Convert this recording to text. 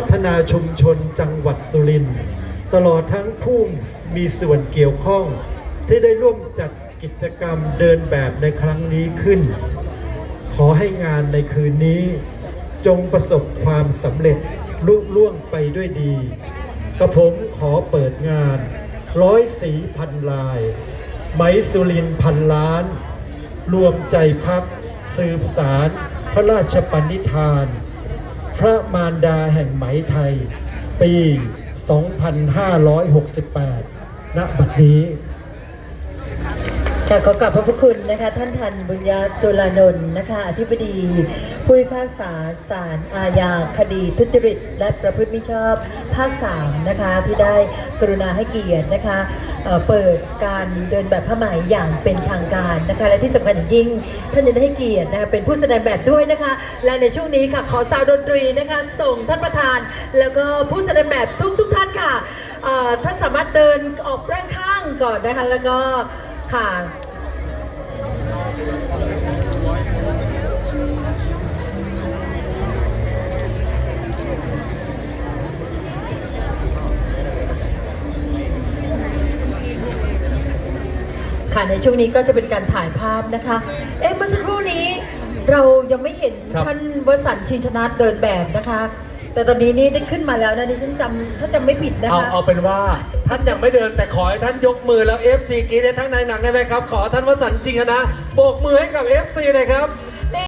พัฒนาชุมชนจังหวัดสุรินทร์ตลอดทั้งผู้มีส่วนเกี่ยวข้อง ที่ได้ร่วมจัดกิจกรรมเดินแบบในครั้งนี้ขึ้น ขอให้งานในคืนนี้ จงประสบความสำเร็จลุล่วงไปด้วยดี กระผมขอเปิดงาน ร้อยสีพันลายไหมสุรินพันล้าน รวมใจพัก สืบสาร พระราชปณิธาน พระมารดาแห่งไหมไทย ปี 2568 ณ บัดนี้ ค่ะขอกราบพระพุทธคุณนะคะ ท่านทันบุญญาตุลานนท์นะคะอธิบดีผู้พิพากษาศาลอาญาคดีทุจริต และประพฤติมิชอบภาค3นะคะที่ได้กรุณาให้เกียรตินะคะเเปิดการเดินแบบผ้าไหมอย่างเป็นทางการนะคะ และที่สำคัญยิ่งท่านยังได้ให้เกียรตินะคะเป็นผู้แสดงแบบด้วยนะคะ และในช่วงนี้ค่ะขอซาวดนตรีนะคะส่งท่านประธาน แล้วก็ผู้แสดงแบบทุกทุกท่านค่ะท่านสามารถเดินออกด้านข้างก่อนนะคะแล้วก็ ค่ะ ค่ะในช่วงนี้ก็จะเป็นการถ่ายภาพนะคะ เอ๊ะเมื่อสักครู่นี้เรายังไม่เห็นครับ ท่านวสันต์ชินชนะเดินแบบนะคะ แต่ตอนนี้นี่ได้ขึ้นมาแล้วนะดิฉันจำถ้าจำไม่ผิดนะเอาคะเอาเป็นว่าท่านยังไม่เดินแต่ขอให้ท่านยกมือแล้ว FC กรีดให้ทั้งในหนังได้ไหมครับ ขอท่านวสันต์จริงนะโบกมือให้กับ FC หน่อยครับ